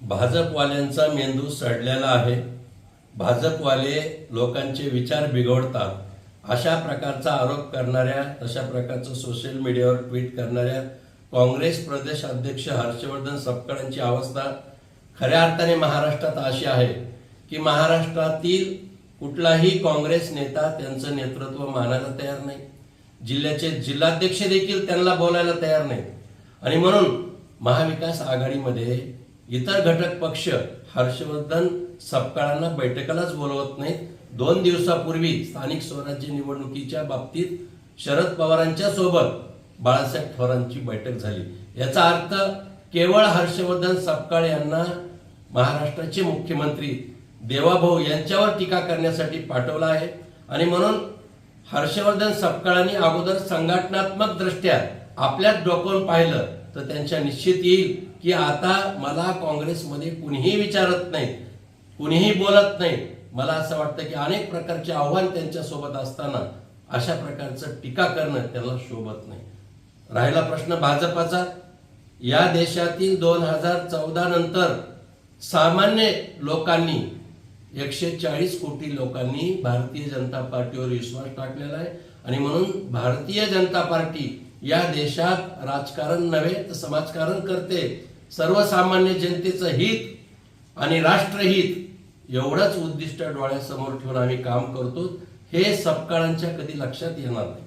भाजपवाल्यांचा मेंदू सडलेला आहे. भाजपवाले लोकांचे विचार बिघडतात. अशा प्रकारचा आरोप करणाऱ्या तशा प्रकारचं सोशल मीडियावर ट्विट करणाऱ्या काँग्रेस प्रदेश अध्यक्ष हर्षवर्धन सपकाळांची अवस्था खऱ्या अर्थाने महाराष्ट्रात अशी आहे की महाराष्ट्रातील कुठलाही काँग्रेस नेता त्यांचं नेतृत्व मानायला तयार नाही. जिल्ह्याचे जिल्हाध्यक्ष देखील त्यांना बोलायला तयार नाही आणि म्हणून महाविकास आघाडीमध्ये इतर घटक पक्ष हर्षवर्धन सपकाळांना बैठकालाच बोलवत नाहीत. दोन दिवसापूर्वी स्थानिक स्वराज्य निवडणुकीच्या बाबतीत शरद पवारांच्या सोबत बाळासाहेब थोरांची बैठक झाली. याचा अर्थ केवळ हर्षवर्धन सपकाळ यांना महाराष्ट्राचे मुख्यमंत्री देवाभाऊ यांच्यावर टीका करण्यासाठी पाठवला आहे. आणि म्हणून हर्षवर्धन सपकाळांनी अगोदर संघटनात्मक दृष्ट्या आपल्याच डोकवून पाहिलं तर त्यांच्या निश्चित येईल की आता मला काँग्रेसमध्ये कुणीही विचारत नाही कुणीही बोलत नाही मला असं वाटतं की अनेक प्रकारचे आव्हान त्यांच्यासोबत असताना अशा प्रकारचं टीका करणं त्याला शोभत नाही. राहिला प्रश्न भाजपाचा. या देशातील दोन हजार चौदा नंतर सामान्य लोकांनी एकशे चाळीस कोटी लोकांनी भारतीय जनता पार्टीवर विश्वास टाकलेला आहे. आणि म्हणून भारतीय जनता पार्टी या देशात राजकारण नव्हे तर समाजकारण करते. सर्वसामान्य जनतेचं हित आणि राष्ट्रहित एवढंच उद्दिष्ट डोळ्यासमोर ठेवून आम्ही काम करतो हे सपकाळांच्या कधी लक्षात येणार नाही.